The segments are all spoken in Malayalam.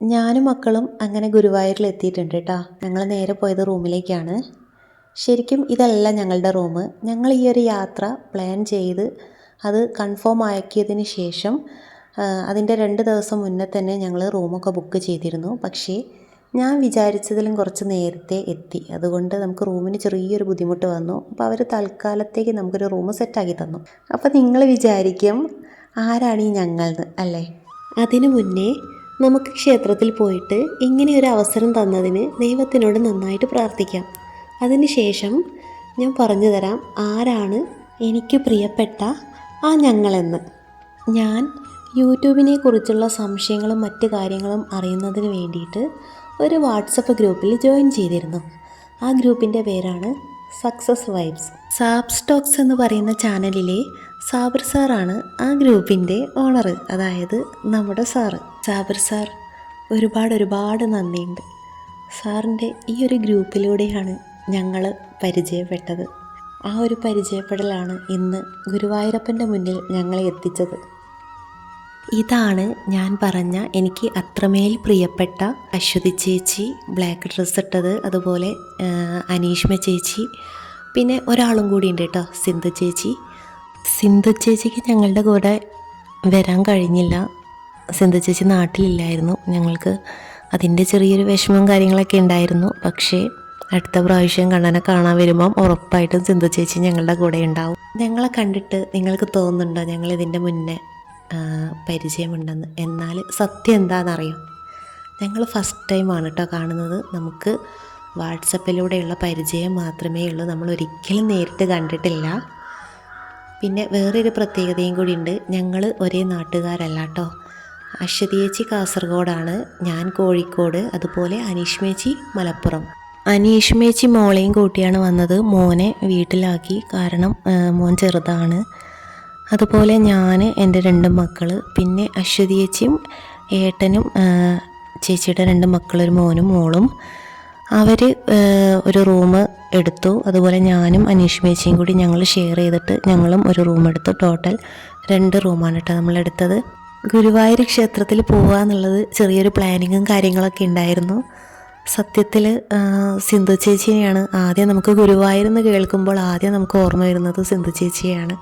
ഞാനും മക്കളും അങ്ങനെ ഗുരുവായൂരിൽ എത്തിയിട്ടുണ്ട് കേട്ടോ ഞങ്ങൾ നേരെ പോയത് റൂമിലേക്കാണ്. ശരിക്കും ഇതല്ല ഞങ്ങളുടെ റൂം. ഞങ്ങൾ ഈ ഒരു യാത്ര പ്ലാൻ ചെയ്ത് അത് കൺഫേം ആക്കിയതിന് ശേഷം അതിന്റെ രണ്ട് ദിവസം മുന്നേ തന്നെ ഞങ്ങൾ റൂമൊക്കെ ബുക്ക് ചെയ്തിരുന്നു. പക്ഷേ ഞാൻ വിചാരിച്ചതിലും കുറച്ച് നേരത്തെ എത്തി. അതുകൊണ്ട് നമുക്ക് റൂമിന് ചെറിയൊരു ബുദ്ധിമുട്ട് വന്നു. അപ്പോൾ അവർ തൽക്കാലത്തേക്ക് നമുക്കൊരു റൂം സെറ്റാക്കി തന്നു. അപ്പോൾ നിങ്ങൾ വിചാരിക്കും ആരാണ് ഈ ഞങ്ങളെന്ന് അല്ലേ? അതിനു മുന്നേ നമുക്ക് ക്ഷേത്രത്തിൽ പോയിട്ട് ഇങ്ങനെ ഒരു അവസരം തന്നതിന് ദൈവത്തിനോട് നന്നായിട്ട് പ്രാർത്ഥിക്കാം. അതിനുശേഷം ഞാൻ പറഞ്ഞു തരാം ആരാണ് എനിക്ക് പ്രിയപ്പെട്ട ആ ഞങ്ങളെന്ന്. ഞാൻ യൂട്യൂബിനെ കുറിച്ചുള്ള സംശയങ്ങളും മറ്റ് കാര്യങ്ങളും അറിയുന്നതിന് വേണ്ടിയിട്ട് ഒരു വാട്സപ്പ് ഗ്രൂപ്പിൽ ജോയിൻ ചെയ്തിരുന്നു. ആ ഗ്രൂപ്പിന്റെ പേരാണ് സക്സസ് വൈബ്സ്. സാബ്സ്റ്റോക്സ് എന്ന് പറയുന്ന ചാനലിലെ സാബിർ സാറാണ് ആ ഗ്രൂപ്പിന്റെ ഓണർ അതായത് നമ്മുടെ സാറ്. സാബിർ സാർ ഒരുപാട് ഒരുപാട് നന്ദിയുണ്ട്. സാറിന്റെ ഈ ഒരു ഗ്രൂപ്പിലൂടെയാണ് ഞങ്ങൾ പരിചയപ്പെട്ടത്. ആ ഒരു പരിചയപ്പെടലാണ് ഇന്ന് ഗുരുവായൂരപ്പന്റെ മുന്നിൽ ഞങ്ങളെ എത്തിച്ചത്. ഇതാണ് ഞാൻ പറഞ്ഞ എനിക്ക് അത്രമേൽ പ്രിയപ്പെട്ട അശ്വതി ചേച്ചി ബ്ലാക്ക് ഡ്രസ്സ് ഇട്ടത് അതുപോലെ അനീഷ്മ ചേച്ചി പിന്നെ ഒരാളും കൂടി ഉണ്ട് കേട്ടോ സിന്ധു ചേച്ചി. സിന്ധു ചേച്ചിക്ക് ഞങ്ങളുടെ കൂടെ വരാൻ കഴിഞ്ഞില്ല. സിന്ധു ചേച്ചി നാട്ടിലില്ലായിരുന്നു. ഞങ്ങൾക്ക് അതിന്റെ ചെറിയൊരു വിഷമവും കാര്യങ്ങളൊക്കെ ഉണ്ടായിരുന്നു. പക്ഷേ അടുത്ത പ്രാവശ്യം കണ്ണനെ കാണാൻ വരുമ്പം ഉറപ്പായിട്ടും സിന്ധു ചേച്ചി ഞങ്ങളുടെ കൂടെ ഉണ്ടാവും. ഞങ്ങളെ കണ്ടിട്ട് നിങ്ങൾക്ക് തോന്നുന്നുണ്ടോ ഞങ്ങൾ ഇതിന്റെ മുന്നേ പരിചയമുണ്ടെന്ന്? എന്നാൽ സത്യം എന്താണെന്നറിയോ? ഞങ്ങൾ ഫസ്റ്റ് ടൈമാണ് കേട്ടോ കാണുന്നത്. നമുക്ക് വാട്സപ്പിലൂടെയുള്ള പരിചയം മാത്രമേ ഉള്ളൂ. നമ്മൾ ഒരിക്കലും നേരിട്ട് കണ്ടിട്ടില്ല. പിന്നെ വേറൊരു പ്രത്യേകതയും കൂടി ഉണ്ട് ഞങ്ങൾ ഒരേ നാട്ടുകാരല്ല കേട്ടോ അശ്വതിയേച്ചി കാസർഗോഡാണ് ഞാൻ കോഴിക്കോട് അതുപോലെ അനീഷ്മേച്ചി മലപ്പുറം. അനീഷ്മേച്ചി മോളെയും കൂട്ടിയാണ് വന്നത്. മോനെ വീട്ടിലാക്കി കാരണം മോൻ ചെറുതാണ്. അതുപോലെ ഞാൻ എന്റെ രണ്ട് മക്കൾ പിന്നെ അശ്വതി ചേച്ചിയും ഏട്ടനും ചേച്ചിയുടെ രണ്ട് മക്കളൊരു മോനും മോളും. അവർ ഒരു റൂം എടുത്തു. അതുപോലെ ഞാനും അനീഷ് മേച്ചിയും കൂടി ഞങ്ങൾ ഷെയർ ചെയ്തിട്ട് ഞങ്ങളും ഒരു റൂം എടുത്തു. ടോട്ടൽ രണ്ട് റൂമാണ് കേട്ടോ നമ്മളെടുത്തത് ഗുരുവായൂർ ക്ഷേത്രത്തിൽ പോവുക എന്നുള്ളത് ചെറിയൊരു പ്ലാനിങ്ങും കാര്യങ്ങളൊക്കെ ഉണ്ടായിരുന്നു. സത്യത്തിൽ സിന്ധു ചേച്ചിയാണ് ആദ്യം നമുക്ക് ഗുരുവായൂർ എന്ന് കേൾക്കുമ്പോൾ ആദ്യം നമുക്ക് ഓർമ്മ വരുന്നത് സിന്ധു ചേച്ചിയാണ്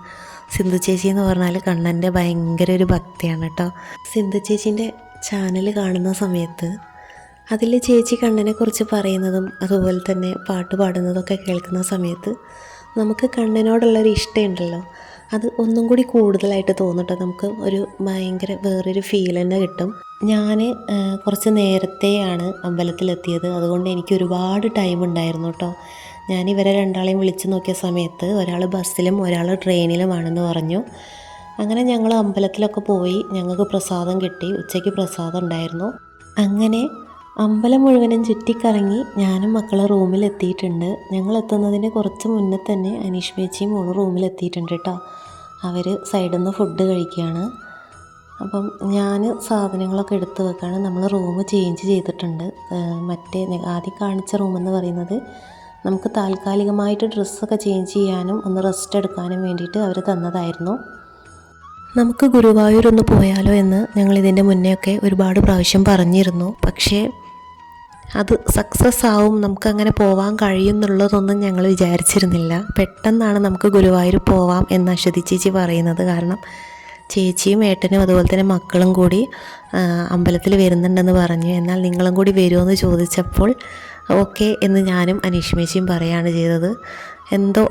സിന്ധു ചേച്ചി എന്ന് പറഞ്ഞാൽ കണ്ണന്റെ ഭയങ്കര ഒരു ഭക്തിയാണ് കേട്ടോ സിന്ധു ചേച്ചീന്റെ ചാനൽ കാണുന്ന സമയത്ത് അതിൽ ചേച്ചി കണ്ണനെക്കുറിച്ച് പറയുന്നതും അതുപോലെ തന്നെ പാട്ട് പാടുന്നതൊക്കെ കേൾക്കുന്ന സമയത്ത് നമുക്ക് കണ്ണനോടുള്ളൊരു ഇഷ്ടമുണ്ടല്ലോ അത് ഒന്നും കൂടി കൂടുതലായിട്ട് തോന്നിട്ടോ. നമുക്ക് ഒരു ഭയങ്കര വേറൊരു ഫീൽ തന്നെ കിട്ടും. ഞാൻ കുറച്ച് നേരത്തെയാണ് അമ്പലത്തിലെത്തിയത്. അതുകൊണ്ട് എനിക്ക് ഒരുപാട് ടൈം ഉണ്ടായിരുന്നു കേട്ടോ. ഞാൻ ഇവരെ രണ്ടാളെയും വിളിച്ചു നോക്കിയ സമയത്ത് ഒരാൾ ബസ്സിലും ഒരാൾ ട്രെയിനിലുമാണെന്ന് പറഞ്ഞു. അങ്ങനെ ഞങ്ങൾ അമ്പലത്തിലൊക്കെ പോയി ഞങ്ങൾക്ക് പ്രസാദം കിട്ടി. ഉച്ചയ്ക്ക് പ്രസാദം ഉണ്ടായിരുന്നു. അങ്ങനെ അമ്പലം മുഴുവനും ചുറ്റിക്കറങ്ങി ഞാനും മക്കളെ റൂമിലെത്തിയിട്ടുണ്ട്. ഞങ്ങൾ എത്തുന്നതിന് കുറച്ച് മുന്നേ തന്നെ അനീഷ് മേച്ചിയും മോൾ റൂമിലെത്തിയിട്ടുണ്ട് കേട്ടോ അവർ സൈഡിൽ നിന്ന് ഫുഡ് കഴിക്കുകയാണ് അപ്പം ഞാൻ സാധനങ്ങളൊക്കെ എടുത്ത് വെക്കാണ്. നമ്മൾ റൂം ചേഞ്ച് ചെയ്തിട്ടുണ്ട്. മറ്റേ ആദ്യം കാണിച്ച റൂമെന്ന് പറയുന്നത് നമുക്ക് താൽക്കാലികമായിട്ട് ഡ്രസ്സൊക്കെ ചേഞ്ച് ചെയ്യാനും ഒന്ന് റെസ്റ്റ് എടുക്കാനും വേണ്ടിയിട്ട് അവർ തന്നതായിരുന്നു. നമുക്ക് ഗുരുവായൂർ ഒന്ന് പോയാലോ എന്ന് ഞങ്ങൾ ഇതിന്റെ മുന്നേ ഒക്കെ ഒരുപാട് പ്രാവശ്യം പറഞ്ഞിരുന്നു. പക്ഷേ അത് സക്സസ് ആവും നമുക്കങ്ങനെ പോവാൻ കഴിയും എന്നുള്ളതൊന്നും ഞങ്ങൾ വിചാരിച്ചിരുന്നില്ല. പെട്ടെന്നാണ് നമുക്ക് ഗുരുവായൂർ പോവാം എന്ന് അശ്വതി ചേച്ചി പറയുന്നത് കാരണം ചേച്ചിയും ഏട്ടനും അതുപോലെ തന്നെ മക്കളും കൂടി അമ്പലത്തിൽ വരുന്നുണ്ടെന്ന് പറഞ്ഞു. എന്നാൽ നിങ്ങളും കൂടി വരുമെന്ന് ചോദിച്ചപ്പോൾ ഓക്കെ എന്ന് ഞാനും അനീഷ്മേച്ചിയും പറയുകയാണ് ചെയ്തത്. എന്തോ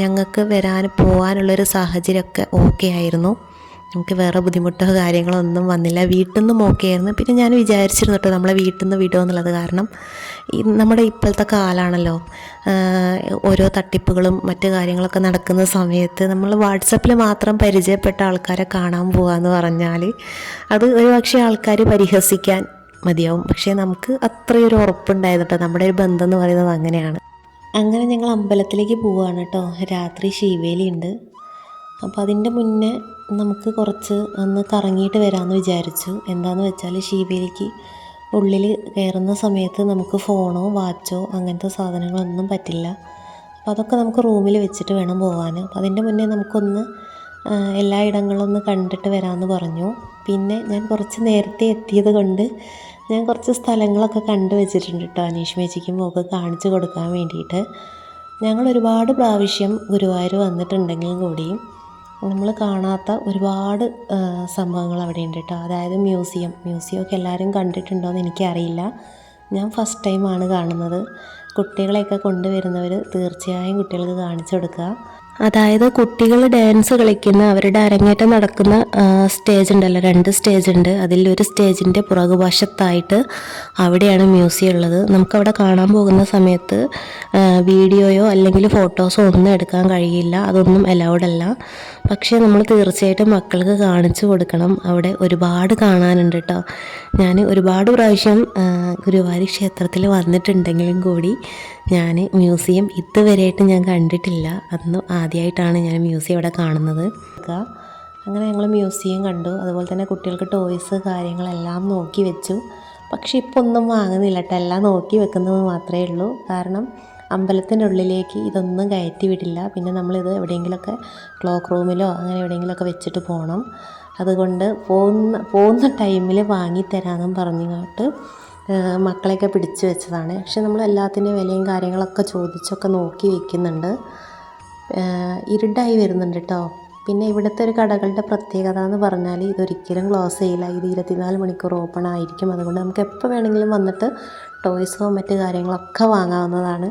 ഞങ്ങൾക്ക് വരാൻ പോകാനുള്ളൊരു സാഹചര്യമൊക്കെ ഓക്കെ ആയിരുന്നു. നമുക്ക് വേറെ ബുദ്ധിമുട്ടോ കാര്യങ്ങളോ ഒന്നും വന്നില്ല. വീട്ടിൽ നിന്നും ഓക്കെ ആയിരുന്നു പിന്നെ ഞാൻ വിചാരിച്ചിരുന്നു കേട്ടോ നമ്മളെ വീട്ടിൽ നിന്ന് വിടുമോ എന്നുള്ളത് കാരണം നമ്മുടെ ഇപ്പോഴത്തെ കാലാണല്ലോ. ഓരോ തട്ടിപ്പുകളും മറ്റു കാര്യങ്ങളൊക്കെ നടക്കുന്ന സമയത്ത് നമ്മൾ വാട്സപ്പിൽ മാത്രം പരിചയപ്പെട്ട ആൾക്കാരെ കാണാൻ പോകാമെന്ന് പറഞ്ഞാൽ അത് ഒരു പക്ഷേ ആൾക്കാർ പരിഹസിക്കാൻ മതിയാവും. പക്ഷേ നമുക്ക് അത്രയൊരു ഉറപ്പുണ്ടായിരുന്നു കേട്ടോ നമ്മുടെ ഒരു ബന്ധം എന്ന് പറയുന്നത് അങ്ങനെയാണ്. അങ്ങനെ ഞങ്ങൾ അമ്പലത്തിലേക്ക് പോവുകയാണ് കേട്ടോ രാത്രി ശിവേലി ഉണ്ട് അപ്പോൾ അതിന്റെ മുന്നേ നമുക്ക് കുറച്ച് ഒന്ന് കറങ്ങിയിട്ട് വരാമെന്ന് വിചാരിച്ചു. എന്താണെന്ന് വെച്ചാൽ ഷീബയിലേക്ക് ഉള്ളിൽ കയറുന്ന സമയത്ത് നമുക്ക് ഫോണോ വാച്ചോ അങ്ങനത്തെ സാധനങ്ങളൊന്നും പറ്റില്ല. അപ്പോൾ അതൊക്കെ നമുക്ക് റൂമിൽ വെച്ചിട്ട് വേണം പോകാൻ അപ്പോൾ അതിന്റെ മുന്നേ നമുക്കൊന്ന് എല്ലാ ഇടങ്ങളും ഒന്ന് കണ്ടിട്ട് വരാമെന്ന് പറഞ്ഞു. പിന്നെ ഞാൻ കുറച്ച് നേരത്തെ എത്തിയത് കൊണ്ട് ഞാൻ കുറച്ച് സ്ഥലങ്ങളൊക്കെ കണ്ടു വെച്ചിട്ടുണ്ട് കേട്ടോ അനീഷ് മേച്ചിക്കും ഒക്കെ കാണിച്ചു കൊടുക്കാൻ വേണ്ടിയിട്ട്. ഞങ്ങൾ ഒരുപാട് പ്രാവശ്യം ഗുരുവായൂർ വന്നിട്ടുണ്ടെങ്കിലും കൂടിയും നമ്മൾ കാണാത്ത ഒരുപാട് സംഭവങ്ങൾ അവിടെ ഉണ്ട് കേട്ടോ അതായത് മ്യൂസിയം. മ്യൂസിയമൊക്കെ എല്ലാവരും കണ്ടിട്ടുണ്ടോ എന്ന് എനിക്കറിയില്ല. ഞാൻ ഫസ്റ്റ് ടൈമാണ് കാണുന്നത്. കുട്ടികളെയൊക്കെ കൊണ്ടുവരുന്നവർ തീർച്ചയായും കുട്ടികൾക്ക് കാണിച്ചു കൊടുക്കുക. അതായത് കുട്ടികൾ ഡാൻസ് കളിക്കുന്ന അവരുടെ അരങ്ങേറ്റം നടക്കുന്ന സ്റ്റേജ് ഉണ്ടല്ലോ. രണ്ട് സ്റ്റേജ് ഉണ്ട്. അതിൽ ഒരു സ്റ്റേജിന്റെ പുറകുവശത്തായിട്ട് അവിടെയാണ് മ്യൂസിയം ഉള്ളത്. നമുക്കവിടെ കാണാൻ പോകുന്ന സമയത്ത് വീഡിയോയോ അല്ലെങ്കിൽ ഫോട്ടോസോ ഒന്നും എടുക്കാൻ കഴിയില്ല. അതൊന്നും അലൗഡ് അല്ല. പക്ഷേ നമ്മൾ തീർച്ചയായിട്ടും മക്കൾക്ക് കാണിച്ചു കൊടുക്കണം. അവിടെ ഒരുപാട് കാണാനുണ്ട് കേട്ടോ ഞാൻ ഒരുപാട് പ്രാവശ്യം ഗുരുവായൂർ ക്ഷേത്രത്തിൽ വന്നിട്ടുണ്ടെങ്കിലും കൂടി ഞാൻ മ്യൂസിയം ഇതുവരെയായിട്ട് ഞാൻ കണ്ടിട്ടില്ല. അന്ന് ആദ്യമായിട്ടാണ് ഞാൻ മ്യൂസിയം ഇവിടെ കാണുന്നത്. അങ്ങനെ ഞങ്ങൾ മ്യൂസിയം കണ്ടു. അതുപോലെ തന്നെ കുട്ടികൾക്ക് ടോയ്സ് കാര്യങ്ങളെല്ലാം നോക്കി വെച്ചു. പക്ഷേ ഇപ്പോൾ ഒന്നും വാങ്ങുന്നില്ല കേട്ടോ. എല്ലാം നോക്കി വെക്കുന്നത് മാത്രമേ ഉള്ളൂ. കാരണം അമ്പലത്തിന്റെ ഉള്ളിലേക്ക് ഇതൊന്നും കയറ്റി വിടില്ല. പിന്നെ നമ്മളിത് എവിടെയെങ്കിലുമൊക്കെ ക്ലോക്ക് റൂമിലോ അങ്ങനെ എവിടെയെങ്കിലുമൊക്കെ വെച്ചിട്ട് പോകണം അതുകൊണ്ട് പോകുന്ന പോകുന്ന ടൈമിൽ പറഞ്ഞു പറഞ്ഞിട്ട് മക്കളെയൊക്കെ പിടിച്ചു വെച്ചതാണ്. പക്ഷെ നമ്മൾ എല്ലാത്തിന്റെ വിലയും കാര്യങ്ങളൊക്കെ ചോദിച്ചൊക്കെ നോക്കി വെക്കുന്നുണ്ട്. ഇരുണ്ടായി ഇരുട്ടായി വരുന്നുണ്ട് കേട്ടോ പിന്നെ ഇവിടുത്തെ ഒരു കടകളുടെ പ്രത്യേകത എന്ന് പറഞ്ഞാൽ ഇതൊരിക്കലും ക്ലോസ് ചെയ്യില്ല. ഇത് ഇരുപത്തിനാല് മണിക്കൂർ ഓപ്പൺ ആയിരിക്കും. അതുകൊണ്ട് നമുക്ക് എപ്പോൾ വേണമെങ്കിലും വന്നിട്ട് ടോയ്സോ മറ്റു കാര്യങ്ങളൊക്കെ വാങ്ങാവുന്നതാണ്.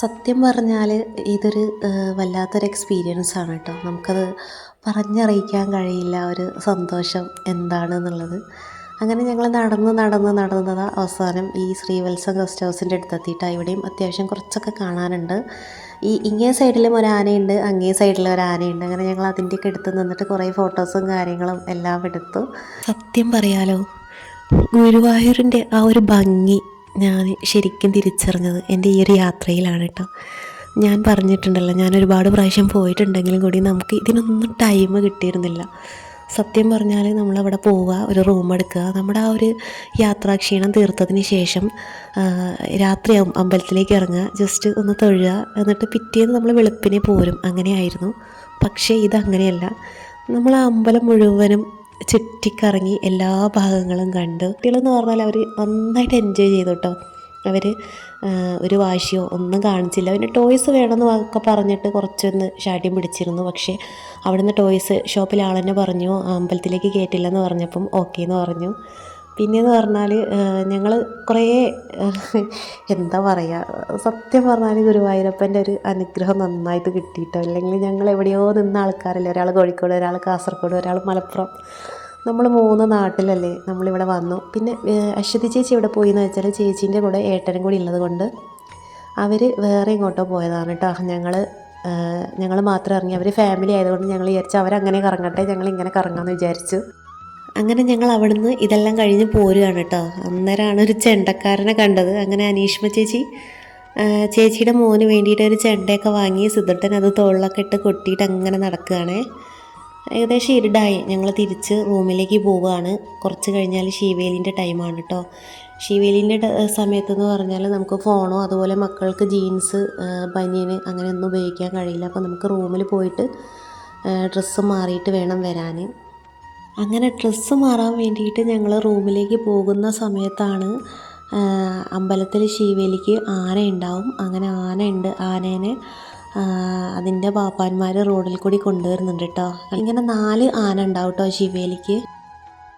സത്യം പറഞ്ഞാൽ ഇതൊരു വല്ലാത്തൊരു എക്സ്പീരിയൻസ് ആണ് കേട്ടോ നമുക്കത് പറഞ്ഞറിയിക്കാൻ കഴിയില്ല. ഒരു സന്തോഷം എന്താണെന്നുള്ളത് അങ്ങനെ ഞങ്ങൾ നടന്ന് നടന്ന് നടന്നത് അവസാനം ഈ ശ്രീവത്സ ഗസ്റ്റ് ഹൗസിന്റെ അടുത്തെത്തിയിട്ട് ഇവിടെയും അത്യാവശ്യം കുറച്ചൊക്കെ കാണാനുണ്ട്. ഈ ഇങ്ങേ സൈഡിലും ഒരു ആനയുണ്ട് അങ്ങേ സൈഡിലും ഒരു ആനയുണ്ട്. അങ്ങനെ ഞങ്ങൾ അതിന്റെയൊക്കെ എടുത്ത് നിന്നിട്ട് കുറേ ഫോട്ടോസും കാര്യങ്ങളും എല്ലാം എടുത്തു. സത്യം പറയാലോ ഗുരുവായൂരിന്റെ ആ ഒരു ഭംഗി ഞാൻ ശരിക്കും തിരിച്ചറിഞ്ഞത് എന്റെ ഈ ഒരു യാത്രയിലാണ് കേട്ടോ. ഞാൻ പറഞ്ഞിട്ടുണ്ടല്ലോ ഞാൻ ഒരുപാട് പ്രാവശ്യം പോയിട്ടുണ്ടെങ്കിലും കൂടി നമുക്ക് ഇതിനൊന്നും ടൈം കിട്ടിയിരുന്നില്ല. സത്യം പറഞ്ഞാൽ നമ്മളവിടെ പോവുക ഒരു റൂം എടുക്കുക. നമ്മുടെ ആ ഒരു യാത്രാക്ഷീണം തീർത്തതിന് ശേഷം രാത്രിയാവും അമ്പലത്തിലേക്ക് ഇറങ്ങുക. ജസ്റ്റ് ഒന്ന് തൊഴുക. എന്നിട്ട് പിറ്റേന്ന് നമ്മൾ വെളുപ്പിനെ പോരും. അങ്ങനെയായിരുന്നു. പക്ഷേ ഇതങ്ങനെയല്ല. നമ്മൾ ആ അമ്പലം മുഴുവനും ചുറ്റിക്കറങ്ങി എല്ലാ ഭാഗങ്ങളും കണ്ട്. കുട്ടികളെന്ന് പറഞ്ഞാൽ അവർ നന്നായിട്ട് എൻജോയ് ചെയ്തു കേട്ടോ. അവർ ഒരു വാശിയോ ഒന്നും കാണിച്ചില്ല. പിന്നെ ടോയ്സ് വേണമെന്ന് ഒക്കെ പറഞ്ഞിട്ട് കുറച്ചൊന്ന് ശാഠ്യം പിടിച്ചിരുന്നു. പക്ഷേ അവിടുന്ന് ടോയ്സ് ഷോപ്പിൽ ആൾ തന്നെ പറഞ്ഞു അമ്പലത്തിലേക്ക് അമ്പലത്തിലേക്ക് കയറ്റില്ലെന്ന് പറഞ്ഞപ്പം ഓക്കെ എന്ന് പറഞ്ഞു. പിന്നെയെന്ന് പറഞ്ഞാൽ ഞങ്ങൾ കുറേ എന്താ പറയുക സത്യം പറഞ്ഞാൽ ഗുരുവായൂരപ്പന്റെ ഒരു അനുഗ്രഹം നന്നായിട്ട് കിട്ടിയിട്ടോ. അല്ലെങ്കിൽ ഞങ്ങൾ എവിടെയോ നിന്ന ആൾക്കാരല്ലേ. ഒരാൾ കോഴിക്കോട് ഒരാൾ കാസർഗോഡ് ഒരാൾ മലപ്പുറം. നമ്മൾ മൂന്ന് നാട്ടിലല്ലേ നമ്മളിവിടെ വന്നു. പിന്നെ അശ്വതി ചേച്ചി ഇവിടെ പോയി എന്ന് വെച്ചാൽ ചേച്ചീന്റെ കൂടെ ഏട്ടനും കൂടി ഉള്ളത് കൊണ്ട് അവർ വേറെ ഇങ്ങോട്ടോ പോയതാണ് കേട്ടോ ഞങ്ങൾ ഞങ്ങൾ മാത്രം ഇറങ്ങി. അവർ ഫാമിലി ആയതുകൊണ്ട് ഞങ്ങൾ വിചാരിച്ചു അവരങ്ങനെ കറങ്ങട്ടെ ഞങ്ങൾ ഇങ്ങനെ കറങ്ങാമെന്ന് വിചാരിച്ചു. അങ്ങനെ ഞങ്ങൾ അവിടുന്ന് ഇതെല്ലാം കഴിഞ്ഞ് പോരുകയാണ് കേട്ടോ അന്നേരമാണ് ഒരു ചെണ്ടക്കാരനെ കണ്ടത്. അങ്ങനെ അനീഷ്മ ചേച്ചി ചേച്ചിയുടെ മോന് വേണ്ടിയിട്ട് ഒരു ചെണ്ടയൊക്കെ വാങ്ങി സിദ്ധട്ടൻ അത് തോളിലൊക്കെ ഇട്ട് കൊട്ടിയിട്ട് അങ്ങനെ നടക്കുകയാണേ. ഏകദേശം ഇരുടായി. ഞങ്ങൾ തിരിച്ച് റൂമിലേക്ക് പോവുകയാണ്. കുറച്ച് കഴിഞ്ഞാൽ ശീവേലിന്റെ ടൈമാണ് കേട്ടോ ഷീവേലിന്റെ സമയത്തെന്ന് പറഞ്ഞാൽ നമുക്ക് ഫോണോ അതുപോലെ മക്കൾക്ക് ജീൻസ് ബനിയന് അങ്ങനെയൊന്നും ഉപയോഗിക്കാൻ കഴിയില്ല. അപ്പോൾ നമുക്ക് റൂമിൽ പോയിട്ട് ഡ്രസ്സ് മാറിയിട്ട് വേണം വരാൻ അങ്ങനെ ഡ്രസ്സ് മാറാൻ വേണ്ടിയിട്ട് ഞങ്ങൾ റൂമിലേക്ക് പോകുന്ന സമയത്താണ് അമ്പലത്തിൽ ശിവേലിക്ക് ആന ഉണ്ടാവും അങ്ങനെ ആന ഉണ്ട് ആനേനെ അതിന്റെ പാപ്പാന്മാർ റോഡിൽ കൂടി കൊണ്ടുവരുന്നുണ്ട് കേട്ടോ ഇങ്ങനെ നാല് ആന ഉണ്ടാവും കേട്ടോ ശിവേലിക്ക്.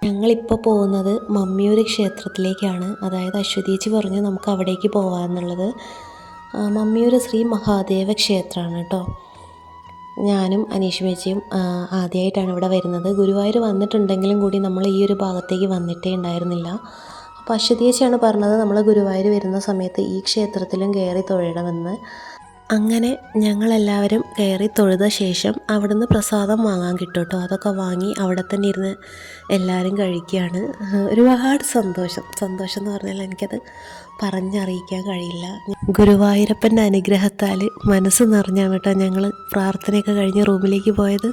ഞങ്ങളിപ്പോൾ പോകുന്നത് മമ്മിയൂർ ക്ഷേത്രത്തിലേക്കാണ്. അതായത് അശ്വതീച്ചി പറഞ്ഞ് നമുക്ക് അവിടേക്ക് പോകാമെന്നുള്ളത് മമ്മിയൂർ ശ്രീ മഹാദേവ ക്ഷേത്രമാണ് കേട്ടോ ഞാനും അനീഷ് മേച്ചിയും ആദ്യമായിട്ടാണ് ഇവിടെ വരുന്നത്. ഗുരുവായൂർ വന്നിട്ടുണ്ടെങ്കിലും കൂടി നമ്മൾ ഈ ഒരു ഭാഗത്തേക്ക് വന്നിട്ടേ ഉണ്ടായിരുന്നില്ല. അപ്പോൾ അശ്വതീച്ചയാണ് പറഞ്ഞത് നമ്മൾ ഗുരുവായൂർ വരുന്ന സമയത്ത് ഈ ക്ഷേത്രത്തിലും കയറി തൊഴണമെന്ന്. അങ്ങനെ ഞങ്ങളെല്ലാവരും കയറി തൊഴുത ശേഷം അവിടുന്ന് പ്രസാദം വാങ്ങാൻ കിട്ടും കേട്ടോ അതൊക്കെ വാങ്ങി അവിടെ തന്നെ ഇരുന്ന് എല്ലാവരും കഴിക്കുകയാണ്. ഒരുപാട് സന്തോഷം. സന്തോഷം എന്ന് പറഞ്ഞാൽ എനിക്കത് പറഞ്ഞറിയിക്കാൻ കഴിയില്ല. ഗുരുവായൂരപ്പന്റെ അനുഗ്രഹത്താൽ മനസ്സ് നിറഞ്ഞാണ് കേട്ടോ ഞങ്ങൾ പ്രാർത്ഥനയൊക്കെ കഴിഞ്ഞ് റൂമിലേക്ക് പോയത്.